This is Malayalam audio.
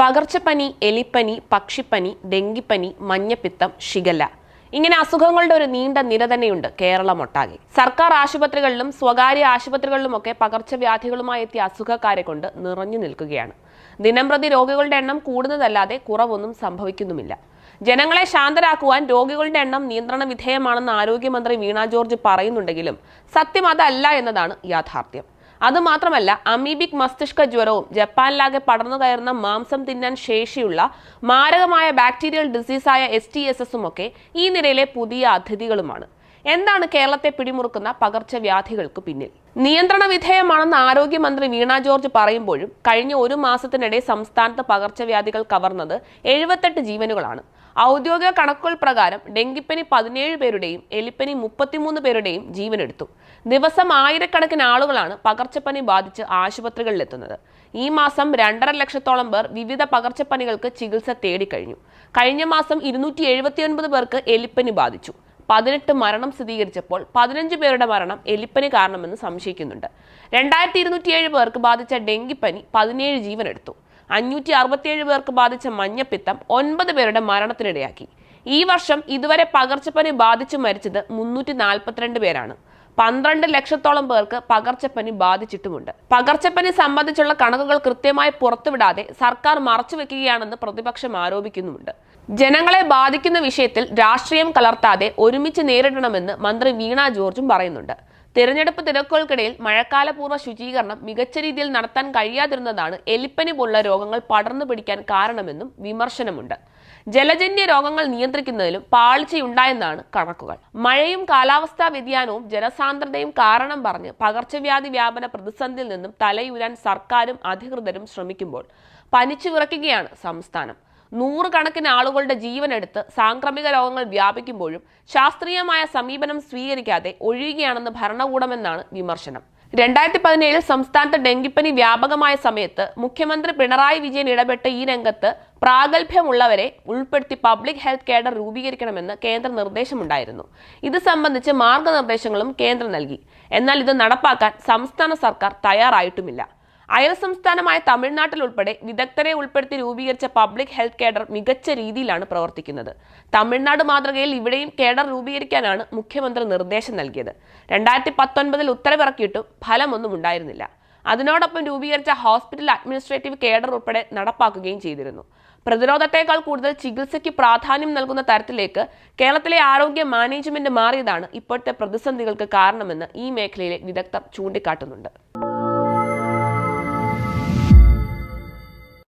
പകർച്ചപ്പനി എലിപ്പനി പക്ഷിപ്പനി ഡെങ്കിപ്പനി മഞ്ഞപ്പിത്തം ഷിഗല്ല ഇങ്ങനെ അസുഖങ്ങളുടെ ഒരു നീണ്ട നിര തന്നെയുണ്ട് കേരളമൊട്ടാകെ. സർക്കാർ ആശുപത്രികളിലും സ്വകാര്യ ആശുപത്രികളിലുമൊക്കെ പകർച്ചവ്യാധികളുമായി എത്തിയ അസുഖക്കാരെ കൊണ്ട് നിറഞ്ഞു നിൽക്കുകയാണ്. ദിനംപ്രതി രോഗികളുടെ എണ്ണം കൂടുന്നതല്ലാതെ കുറവൊന്നും സംഭവിക്കുന്നുമില്ല. ജനങ്ങളെ ശാന്തരാക്കുവാൻ രോഗികളുടെ എണ്ണം നിയന്ത്രണ വിധേയമാണെന്ന് ആരോഗ്യമന്ത്രി വീണ ജോർജ് പറയുന്നുണ്ടെങ്കിലും സത്യം അതല്ല എന്നതാണ് യാഥാർത്ഥ്യം. അതുമാത്രമല്ല അമീബിക് മസ്തിഷ്ക ജ്വരവും ജപ്പാനിലാകെ പടർന്നു കയറുന്ന മാംസം തിന്നാൻ ശേഷിയുള്ള മാരകമായ ബാക്ടീരിയൽ ഡിസീസായ എസ് ടി എസ് എസും ഒക്കെ ഈ നിരയിലെ പുതിയ അതിഥികളുമാണ്. എന്താണ് കേരളത്തെ പിടിമുറുക്കുന്ന പകർച്ചവ്യാധികൾക്ക് പിന്നിൽ? നിയന്ത്രണ വിധേയമാണെന്ന് ആരോഗ്യമന്ത്രി വീണ ജോർജ് പറയുമ്പോഴും കഴിഞ്ഞ ഒരു മാസത്തിനിടെ സംസ്ഥാനത്ത് പകർച്ചവ്യാധികൾ കവർന്നത് എഴുപത്തെട്ട് ജീവനുകളാണ്. ഔദ്യോഗിക കണക്കുകൾ പ്രകാരം ഡെങ്കിപ്പനി പതിനേഴ് പേരുടെയും എലിപ്പനി മുപ്പത്തിമൂന്ന് പേരുടെയും ജീവനെടുത്തു. ദിവസം ആയിരക്കണക്കിന് ആളുകളാണ് പകർച്ചപ്പനി ബാധിച്ച് ആശുപത്രികളിലെത്തുന്നത്. ഈ മാസം രണ്ടര ലക്ഷത്തോളം പേർ വിവിധ പകർച്ചപ്പനികൾക്ക് ചികിത്സ തേടിക്കഴിഞ്ഞു. കഴിഞ്ഞ മാസം ഇരുന്നൂറ്റി എഴുപത്തിയൊൻപത് പേർക്ക് എലിപ്പനി ബാധിച്ചു. പതിനെട്ട് മരണം സ്ഥിരീകരിച്ചപ്പോൾ പതിനഞ്ച് പേരുടെ മരണം എലിപ്പനി കാരണമെന്ന് സംശയിക്കുന്നുണ്ട്. രണ്ടായിരത്തി ഇരുന്നൂറ്റിയേഴ് പേർക്ക് ബാധിച്ച ഡെങ്കിപ്പനി പതിനേഴ് ജീവനെടുത്തു. അഞ്ഞൂറ്റി അറുപത്തിയേഴ് പേർക്ക് ബാധിച്ച മഞ്ഞപ്പിത്തം ഒൻപത് പേരുടെ മരണത്തിനിടയാക്കി. ഈ വർഷം ഇതുവരെ പകർച്ചപ്പനി ബാധിച്ചു മരിച്ചത് മുന്നൂറ്റി നാൽപ്പത്തിരണ്ട് പേരാണ്. പന്ത്രണ്ട് ലക്ഷത്തോളം പേർക്ക് പകർച്ചപ്പനി ബാധിച്ചിട്ടുമുണ്ട്. പകർച്ചപ്പനി സംബന്ധിച്ചുള്ള കണക്കുകൾ കൃത്യമായി പുറത്തുവിടാതെ സർക്കാർ മറച്ചുവെക്കുകയാണെന്ന് പ്രതിപക്ഷം ആരോപിക്കുന്നുമുണ്ട്. ജനങ്ങളെ ബാധിക്കുന്ന വിഷയത്തിൽ രാഷ്ട്രീയം കലർത്താതെ ഒരുമിച്ച് നേരിടണമെന്ന് മന്ത്രി വീണ ജോർജും പറയുന്നുണ്ട്. തിരഞ്ഞെടുപ്പ് തിരക്കുകൾക്കിടയിൽ മഴക്കാലപൂർവ ശുചീകരണം മികച്ച രീതിയിൽ നടത്താൻ കഴിയാതിരുന്നതാണ് എലിപ്പനി പോലുള്ള രോഗങ്ങൾ പടർന്നു പിടിക്കാൻ കാരണമെന്നും വിമർശനമുണ്ട്. ജലജന്യ രോഗങ്ങൾ നിയന്ത്രിക്കുന്നതിലും പാളിച്ചയുണ്ടായെന്നാണ് കണക്കുകൾ. മഴയും കാലാവസ്ഥാ വ്യതിയാനവും ജനസാന്ദ്രതയും കാരണം പറഞ്ഞ് പകർച്ചവ്യാധി വ്യാപന പ്രതിസന്ധിയിൽ നിന്നും തലയുരാൻ സർക്കാരും അധികൃതരും ശ്രമിക്കുമ്പോൾ പനിച്ചു വിറയ്ക്കുകയാണ് സംസ്ഥാനം. നൂറുകണക്കിന് ആളുകളുടെ ജീവനെടുത്ത് സാംക്രമിക രോഗങ്ങൾ വ്യാപിക്കുമ്പോഴും ശാസ്ത്രീയമായ സമീപനം സ്വീകരിക്കാതെ ഒഴിയുകയാണെന്ന് ഭരണകൂടമെന്നാണ് വിമർശനം. രണ്ടായിരത്തി പതിനേഴിൽ സംസ്ഥാനത്ത് ഡെങ്കിപ്പനി വ്യാപകമായ സമയത്ത് മുഖ്യമന്ത്രി പിണറായി വിജയൻ ഇടപെട്ട് ഈ രംഗത്ത് പ്രാഗൽഭ്യമുള്ളവരെ ഉൾപ്പെടുത്തി പബ്ലിക് ഹെൽത്ത് കേഡർ രൂപീകരിക്കണമെന്ന് കേന്ദ്ര നിർദ്ദേശമുണ്ടായിരുന്നു. ഇത് സംബന്ധിച്ച് മാർഗനിർദ്ദേശങ്ങളും കേന്ദ്രം നൽകി. എന്നാൽ ഇത് നടപ്പാക്കാൻ സംസ്ഥാന സർക്കാർ തയ്യാറായിട്ടുമില്ല. അയൽ സംസ്ഥാനമായ തമിഴ്നാട്ടിൽ ഉൾപ്പെടെ വിദഗ്ധരെ ഉൾപ്പെടുത്തി രൂപീകരിച്ച പബ്ലിക് ഹെൽത്ത് കേഡർ മികച്ച രീതിയിലാണ് പ്രവർത്തിക്കുന്നത്. തമിഴ്നാട് മാതൃകയിൽ ഇവിടെയും കേഡർ രൂപീകരിക്കാനാണ് മുഖ്യമന്ത്രി നിർദ്ദേശം നൽകിയത്. രണ്ടായിരത്തി പത്തൊൻപതിൽ ഉത്തരവിറക്കിയിട്ടും ഫലമൊന്നും ഉണ്ടായിരുന്നില്ല. അതിനോടൊപ്പം രൂപീകരിച്ച ഹോസ്പിറ്റൽ അഡ്മിനിസ്ട്രേറ്റീവ് കേഡർ ഉൾപ്പെടെ നടപ്പാക്കുകയും ചെയ്തിരുന്നു. പ്രതിരോധത്തെക്കാൾ കൂടുതൽ ചികിത്സയ്ക്ക് പ്രാധാന്യം നൽകുന്ന തരത്തിലേക്ക് കേരളത്തിലെ ആരോഗ്യ മാനേജ്മെന്റ് മാറിയതാണ് ഇപ്പോഴത്തെ പ്രതിസന്ധികൾക്ക് കാരണമെന്ന് ഈ മേഖലയിലെ വിദഗ്ധർ ചൂണ്ടിക്കാട്ടുന്നുണ്ട്.